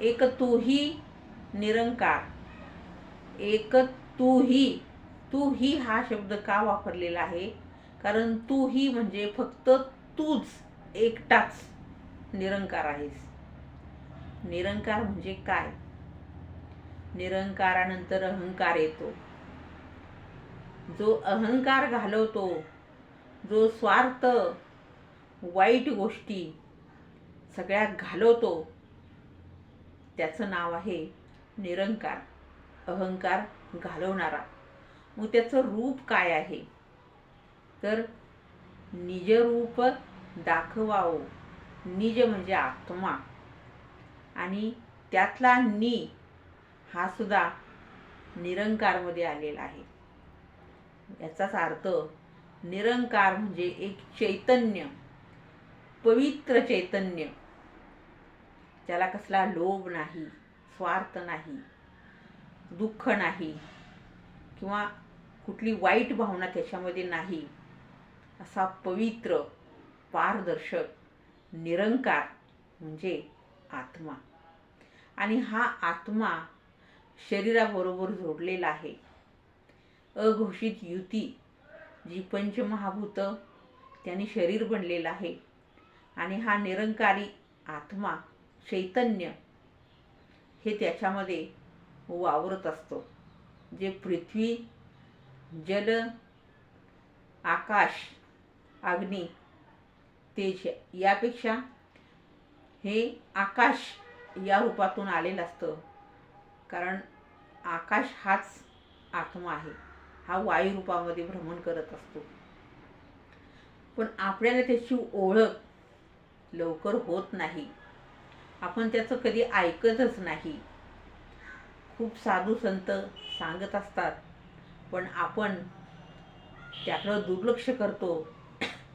एक तूही निरंकार. एक तूही तू ही हा शब्द का वापरलेला आहे? कारण तू ही म्हणजे फक्त तूच एकटाच निरंकार आहेस. निरंकार म्हणजे काय? निरंकारानंतर अहंकार येतो. जो अहंकार घालवतो जो स्वार्थ वाईट गोष्टी सगळ्या घालवतो त्याचं नाव आहे निरंकार अहंकार घालवणारा. मग त्याचं रूप काय आहे? तर निजरूप दाखवावं. निज म्हणजे आत्मा. आणि त्यातला नी हा सुद्धा निरंकारमध्ये आलेला आहे. याचाच अर्थ निरंकार म्हणजे एक चैतन्य पवित्र चैतन्य. त्याला कसला लोभ नाही स्वार्थ नाही दुःख नाही किंवा कुठली वाईट भावना त्याच्यामध्ये नाही असा पवित्र पारदर्शक निरंकार म्हणजे आत्मा. आणि हा आत्मा शरीराबरोबर जोडलेला आहे. अघोषित युती जी पंचमहाभूत त्यांनी शरीर बनलेलं आहे. आणि हा निरंकारी आत्मा चैतन्य हे त्याच्यामध्ये वावरत असतो. जे पृथ्वी जल आकाश अग्नी तेज यापेक्षा हे आकाश या रूपातून आलेलं असतं. कारण आकाश हाच आत्मा आहे. हा वायू रूपामध्ये भ्रमण करत असतो. पण आपल्याला त्याची ओळख लवकर होत नाही. आपण त्याचं कधी ऐकतच नाही. खूप साधू संत सांगत असतात पण आपण त्याकडं दुर्लक्ष करतो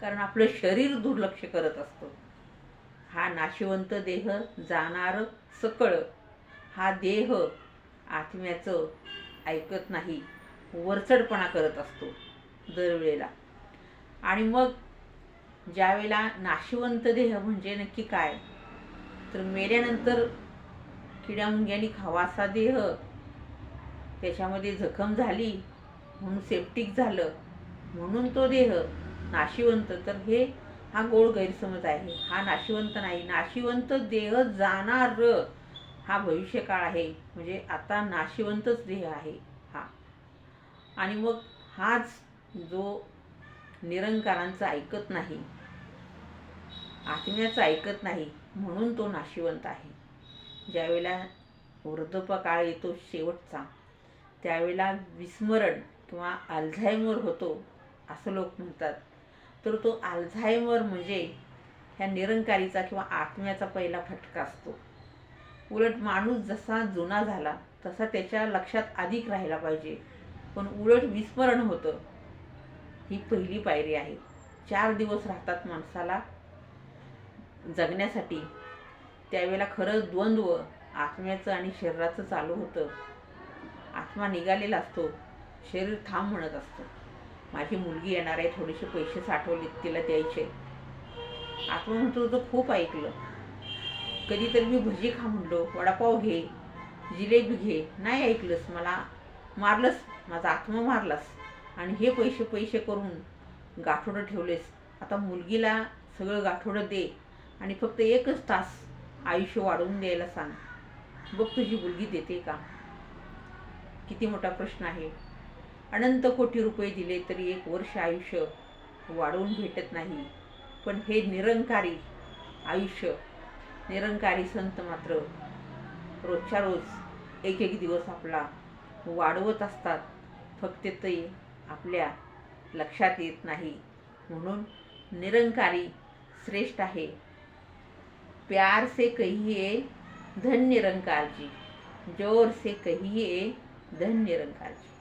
कारण आपलं शरीर दुर्लक्ष करत असतो. हा नाशिवंत देह जाणार सकळ. हा देह आत्म्याचं ऐकत नाही वरचढपणा करत असतो दरवेळेला. आणि मग ज्यावेळेला नाशिवंत देह म्हणजे नक्की काय? तर मेल्यानंतर किड्या मुंग्यांनी खावा असा देह त्याच्यामध्ये जखम झाली म्हणून सेप्टिक झालं म्हणून तो देह नाशिवंत. तर हे हा गोड गैरसमज आहे. हा नाशिवंत नाही. नाशिवंत देह जाणार हा भविष्यकाळ आहे. म्हणजे आता नाशिवंतच देह आहे हा. आणि मग हाच जो निरंकारांचं ऐकत नाही आत्म्याचं ऐकत नाही म्हणून तो नाशिवंत आहे. ज्यावेळेला वृद्धपकाळ येतो शेवटचा त्यावेळेला विस्मरण किंवा अल्झायमर होतो असं लोक म्हणतात. तर तो अल्झायमर म्हणजे ह्या निरंकारीचा किंवा आत्म्याचा पहिला फटका असतो. उलट माणूस जसा जुना झाला तसा त्याच्या लक्षात अधिक राहायला पाहिजे. पण उलट विस्मरण होतं ही पहिली पायरी आहे. चार दिवस राहतात माणसाला जगण्यासाठी. त्यावेळेला खरंच द्वंद्व आत्म्याचं आणि शरीराचं चालू होतं. आत्मा निघालेला असतो. शरीर थांब म्हणत असतं. माझी मुलगी येणार आहे थोडेसे पैसे साठवले तिला द्यायचे. आत्मा म्हणतो तो खूप ऐकलं. कधीतरी मी भजी खा म्हणलो. वडापाव घे. जिलेबी घे. नाही ऐकलंस मला. मारलंस. माझा आत्मा मारलास. आणि हे पैसे पैसे करून गाठोडं ठेवलेस. आता मुलगीला सगळं गाठोडं दे. आणि फक्त एकच तास आयुष्य वाढवून द्यायला सांग. बघ तुझी मुलगी देते का? किती मोठा प्रश्न आहे. अनंत कोटी रुपये दिले तरी एक वर्ष आयुष्य वाढवून भेटत नाही. पण हे निरंकारी आयुष्य निरंकारी संत मात्र रोजच्या रोज एक एक दिवस आपला वाढवत असतात. फक्त ते आपल्या लक्षात येत नाही. म्हणून निरंकारी श्रेष्ठ आहे. प्यार से कहिए धन निरंकार जी जोर से कहिए धन निरंकार जी